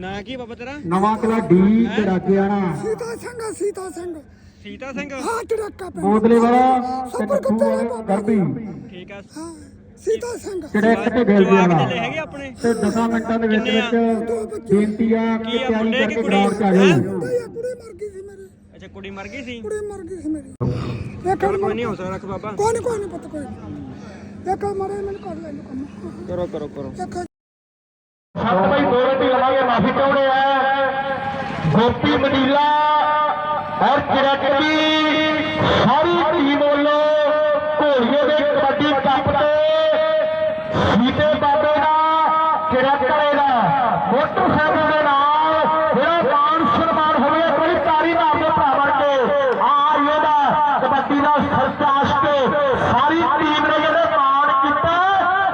ਨਾਂ ਕੀ ਬਾਬਾ ਤੇਰਾ? ਨਵਾਂ ਕਿਲਾ ਡੀ ਚੜਾਕਿਆਣਾ ਸੀਤਾ ਸਿੰਘ ਸੀਤਾ ਸਿੰਘ। ਸੀਤਾ ਸਿੰਘ? ਹਾਂ ਟੜਕਾ ਪਿੰਡ। ਬੋਤਲੇ ਵਾਲਾ ਤੇ ਕੱਠੂ ਵਾਲਾ ਗਰਬੀ ਠੀਕ ਆ। ਹਾਂ ਸੀਤਾ ਸਿੰਘ। ਜਿਹੜੇ ਕੱਟੇ ਗੇਲ ਜਵਾਕ ਜਾਣਾ। ਜਿਹੜੇ ਹੈਗੇ ਆਪਣੇ? ਤੇ 10 ਮਿੰਟਾਂ ਦੇ ਵਿੱਚ ਵਿੱਚ ਬੇਨਤੀ ਆ ਕਿ ਕੀ ਆ, ਤਿਆਰੀ ਮੁੰਡੇ ਕਿ ਕਰਕੇ ਕੁੜੀ? ਗਰਾਊਂਡ 'ਚ ਆ ਜਾਓ। ਕੁੜੀ ਆ, ਕੁੜੀ ਮਰ ਗਈ ਸੀ ਮੇਰੀ। ਅੱਛਾ ਕੁੜੀ ਮਰ ਗਈ ਸੀ? ਕੁੜੀ ਮਰ ਗਈ ਸੀ ਮੇਰੀ। ਇੱਕ ਚਲ ਕੋਈ ਨਹੀਂ ਹੌਸਲਾ ਰੱਖ ਬਾਬਾ। ਕੋਈ ਨਹੀਂ ਕੋਈ ਨਹੀਂ ਪਤਾ ਕੋਈ ਨਹੀਂ ਇੱਕ ਮਰੇ ਮੈਨੂੰ ਕਰ ਲੈ ਕੰਮ। ਕਰੋ ਕਰੋ ਕਰੋ। ਇੱਕ ਸੱਤ ਲਵਾਂਗੇ ਮਾਫੀ ਚਾਹੁੰਦੇ ਆ। ਗੋਪੀ ਮਨੀਲਾ ਔਰ ਚਿਰਕਟੀ ਸਾਰੀ ਟੀਮ ਵੱਲੋਂ ਘੋੜੀਏ ਦੇ ਕਬੱਡੀ ਕੱਪ ਤੇ ਸੀਤੇ ਬਾਬੇ ਦਾ ਚਿਰਕੜੇ ਦਾ ਮੋਟਰਸਾਈਕਲ ਦੇ ਨਾਲ ਜਿਹੜਾ ਮਾਨ ਸਨਮਾਨ ਹੋਵੇ ਕੋਈ ਤਾਰੀ ਮਾਰ ਦੇ ਭਰਾ ਬਣ ਕੇ, ਆ ਇਹਦਾ ਕਬੱਡੀ ਦਾ ਸਰਤਾਸ਼ ਕੇ ਸਾਰੀ ਟੀਮ ਨੇ ਜਿਹੜੇ ਮਾਣ ਕੀਤਾ,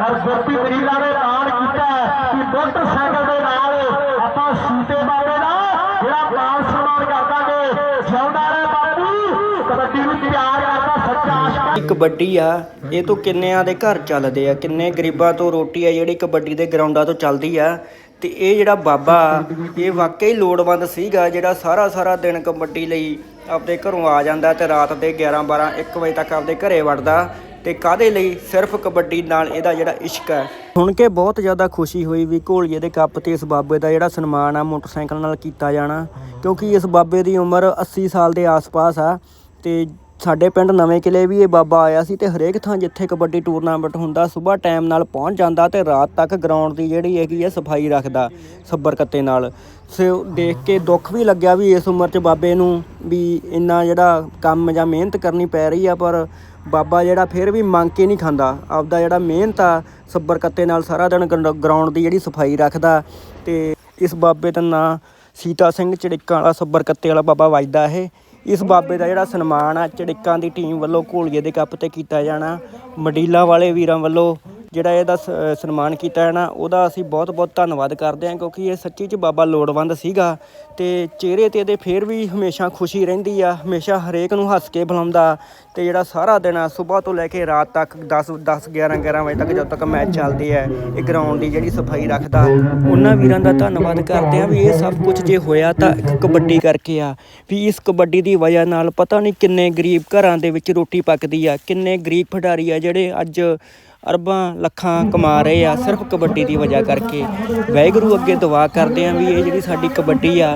ਔਰ ਗੋਪੀ ਮਨੀਲਾ ਨੇ ਮਾਣ ਕੀਤਾ ਕਿ ਮੋਟਰਸਾਈਕਲ ਇਹ ਕਬੱਡੀ ਆ, ਇਹ ਤੋਂ ਕਿੰਨਿਆਂ ਦੇ ਘਰ ਚੱਲਦੇ ਆ, ਕਿੰਨੇ ਗਰੀਬਾਂ ਤੋਂ ਰੋਟੀ ਆ ਜਿਹੜੀ ਕਬੱਡੀ ਦੇ ਗਰਾਊਂਡਾਂ ਤੋਂ ਚੱਲਦੀ ਆ। ਤੇ ਇਹ ਜਿਹੜਾ ਬਾਬਾ, ਇਹ ਵਾਕਈ ਲੋੜਵੰਦ ਸੀਗਾ ਜਿਹੜਾ ਸਾਰਾ ਸਾਰਾ ਦਿਨ ਕਬੱਡੀ ਲਈ ਆਪਣੇ ਘਰੋਂ ਆ ਜਾਂਦਾ ਤੇ ਰਾਤ ਦੇ 11 12 1 ਵਜੇ ਤੱਕ ਆਪਦੇ ਘਰੇ ਵੜਦਾ। ਤੇ ਕਾਦੇ ਲਈ ਸਿਰਫ ਕਬੱਡੀ ਨਾਲ ਇਹਦਾ ਜਿਹੜਾ ਇਸ਼ਕ ਹੈ? ਸੁਣ ਕੇ ਬਹੁਤ ਜ਼ਿਆਦਾ ਖੁਸ਼ੀ ਹੋਈ ਵੀ ਘੋਲੀਏ ਦੇ ਕੱਪ ਤੇ ਇਸ ਬਾਬੇ ਦਾ ਜਿਹੜਾ ਸਨਮਾਨ ਆ ਮੋਟਰਸਾਈਕਲ ਨਾਲ ਕੀਤਾ ਜਾਣਾ, ਕਿਉਂਕਿ ਇਸ ਬਾਬੇ ਦੀ ਉਮਰ 80 ਸਾਲ ਦੇ ਆਸ-ਪਾਸ ਆ ਤੇ ਸਾਡੇ ਪਿੰਡ ਨਵੇਂ ਕਿਲੇ ਵੀ ਇਹ ਬਾਬਾ ਆਇਆ ਸੀ ਤੇ ਹਰੇਕ ਥਾਂ ਜਿੱਥੇ ਕਬੱਡੀ ਟੂਰਨਾਮੈਂਟ ਹੁੰਦਾ, ਸਵੇਰ ਟਾਈਮ ਨਾਲ ਪਹੁੰਚ ਜਾਂਦਾ ਤੇ ਰਾਤ ਤੱਕ ਗਰਾਊਂਡ ਦੀ ਜਿਹੜੀ ਹੈਗੀ ਹੈ ਸਫ਼ਾਈ ਰੱਖਦਾ ਸੱਬਰ ਕੱਤੇ ਨਾਲ। ਸੋ ਦੇਖ ਕੇ ਦੁੱਖ ਵੀ ਲੱਗਿਆ ਵੀ ਇਸ ਉਮਰ 'ਚ ਬਾਬੇ ਨੂੰ ਵੀ ਇੰਨਾ ਜਿਹੜਾ ਕੰਮ ਜਾਂ ਮਿਹਨਤ ਕਰਨੀ ਪੈ ਰਹੀ ਆ, ਪਰ ਬਾਬਾ ਜਿਹੜਾ ਫਿਰ ਵੀ ਮੰਗ ਕੇ ਨਹੀਂ ਖਾਂਦਾ। ਆਪਦਾ ਜਿਹੜਾ ਮਿਹਨਤ ਆ, ਸੱਬਰ ਕੱਤੇ ਨਾਲ ਸਾਰਾ ਦਿਨ ਗਰਾਊਂਡ ਦੀ ਜਿਹੜੀ ਸਫ਼ਾਈ ਰੱਖਦਾ ਤੇ ਇਸ ਬਾਬੇ ਦਾ ਨਾਂ ਸੀਤਾ ਸਿੰਘ ਚੜਿੱਕਾਂ ਵਾਲਾ, ਸੱਬਰ ਕੱਤੇ ਵਾਲਾ ਬਾਬਾ ਵੱਜਦਾ ਇਹ। ਇਸ ਬਾਬੇ ਦਾ ਜਿਹੜਾ ਸਨਮਾਨ ਆ, ਚੜਿੱਕਾਂ ਦੀ ਟੀਮ ਵੱਲੋਂ ਘੋਲੀਏ ਦੇ ਕੱਪ ਤੇ ਕੀਤਾ ਜਾਣਾ, ਮਡੀਲਾ ਵਾਲੇ ਵੀਰਾਂ ਵੱਲੋਂ ਜਿਹੜਾ ਇਹਦਾ ਸ- ਸਨਮਾਨ ਕੀਤਾ ਹੈ ਨਾ, ਉਹਦਾ ਅਸੀਂ ਬਹੁਤ ਬਹੁਤ ਧੰਨਵਾਦ ਕਰਦੇ ਹਾਂ, ਕਿਉਂਕਿ ਇਹ ਸੱਚੀ 'ਚ ਬਾਬਾ ਲੋੜਵੰਦ ਸੀਗਾ ਤੇ ਚਿਹਰੇ ਤੇ ਇਹਦੇ ਫੇਰ ਵੀ ਹਮੇਸ਼ਾ ਖੁਸ਼ੀ ਰਹਿੰਦੀ ਆ, ਹਮੇਸ਼ਾ ਹਰੇਕ ਨੂੰ ਹੱਸ ਕੇ ਬੁਲਾਉਂਦਾ ਤੇ ਜਿਹੜਾ ਸਾਰਾ ਦਿਨ ਆ ਸਵੇਰ ਤੋਂ ਲੈ ਕੇ ਰਾਤ ਤੱਕ 10 10 11 11 ਵਜੇ ਤੱਕ ਜਦੋਂ ਤੱਕ ਮੈਚ ਚੱਲਦੇ ਆ ਇਹ ਗਰਾਊਂਡ ਦੀ ਜਿਹੜੀ ਸਫ਼ਾਈ ਰੱਖਦਾ, ਉਹਨਾਂ ਵੀਰਾਂ ਦਾ ਧੰਨਵਾਦ ਕਰਦੇ ਆ ਵੀ ਇਹ ਸਭ ਕੁਝ ਜੇ ਹੋਇਆ ਤਾਂ ਇੱਕ ਕਬੱਡੀ ਕਰਕੇ ਆ, ਵੀ ਇਸ ਕਬੱਡੀ ਦੀ ਵਜ੍ਹਾ ਨਾਲ ਪਤਾ ਨਹੀਂ ਕਿੰਨੇ ਗਰੀਬ ਘਰਾਂ ਦੇ ਵਿੱਚ ਰੋਟੀ ਪੱਕਦੀ ਆ, ਕਿੰਨੇ ਗਰੀਬ ਖਿਡਾਰੀ ਆ ਜਿਹੜੇ ਅੱਜ ਅਰਬਾਂ ਲੱਖਾਂ ਕਮਾ ਰਹੇ ਆ ਸਿਰਫ ਕਬੱਡੀ ਦੀ ਵਜ੍ਹਾ ਕਰਕੇ। ਵਾਹਿਗੁਰੂ ਅੱਗੇ ਦੁਆ ਕਰਦੇ ਆ ਵੀ ਇਹ ਜਿਹੜੀ ਸਾਡੀ ਕਬੱਡੀ ਆ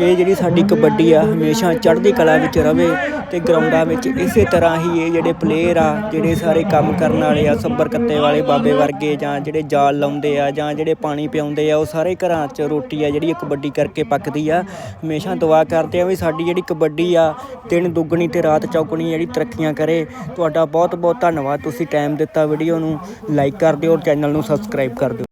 ਇਹ ਜਿਹੜੀ ਸਾਡੀ ਕਬੱਡੀ ਆ, ਹਮੇਸ਼ਾ ਚੜ੍ਹਦੀ ਕਲਾ ਵਿੱਚ ਰਵੇ ਤੇ ਗਰਾਊਂਡਾਂ ਵਿੱਚ ਇਸੇ ਤਰ੍ਹਾਂ ਹੀ ਇਹ ਜਿਹੜੇ ਪਲੇਅਰ ਆ, ਜਿਹੜੇ ਸਾਰੇ ਕੰਮ ਕਰਨ ਵਾਲੇ ਆ ਸੱਬਰ ਕੱਤੇ ਵਾਲੇ, ਬਾਬੇ ਵਰਗੇ ਜਾਂ ਜਿਹੜੇ ਜਾਲ ਲਾਉਂਦੇ ਆ ਜਾਂ ਜਿਹੜੇ ਪਾਣੀ ਪਿਆਉਂਦੇ ਆ, ਉਹ ਸਾਰੇ ਘਰਾਂ 'ਚ ਰੋਟੀ ਆ ਜਿਹੜੀ ਇਹ ਕਬੱਡੀ ਕਰਕੇ ਪੱਕਦੀ ਆ। ਹਮੇਸ਼ਾ ਦੁਆ ਕਰਦੇ ਆ ਵੀ ਸਾਡੀ ਜਿਹੜੀ ਕਬੱਡੀ ਆ, ਦਿਨ ਦੁੱਗਣੀ ਤੇ ਰਾਤ ਚੌਗਣੀ ਜਿਹੜੀ ਤਰੱਕੀਆਂ ਕਰੇ। ਤੁਹਾਡਾ ਬਹੁਤ ਬਹੁਤ ਧੰਨਵਾਦ। ਤੁਸੀਂ ਟਾਈਮ ਦਿੱਤਾ ਵੀਡੀਓ ਨੂੰ ਲਾਈਕ ਕਰ ਦਿਓ ਔਰ ਚੈਨਲ ਨੂੰ ਸਬਸਕ੍ਰਾਈਬ ਕਰ ਦਿਓ।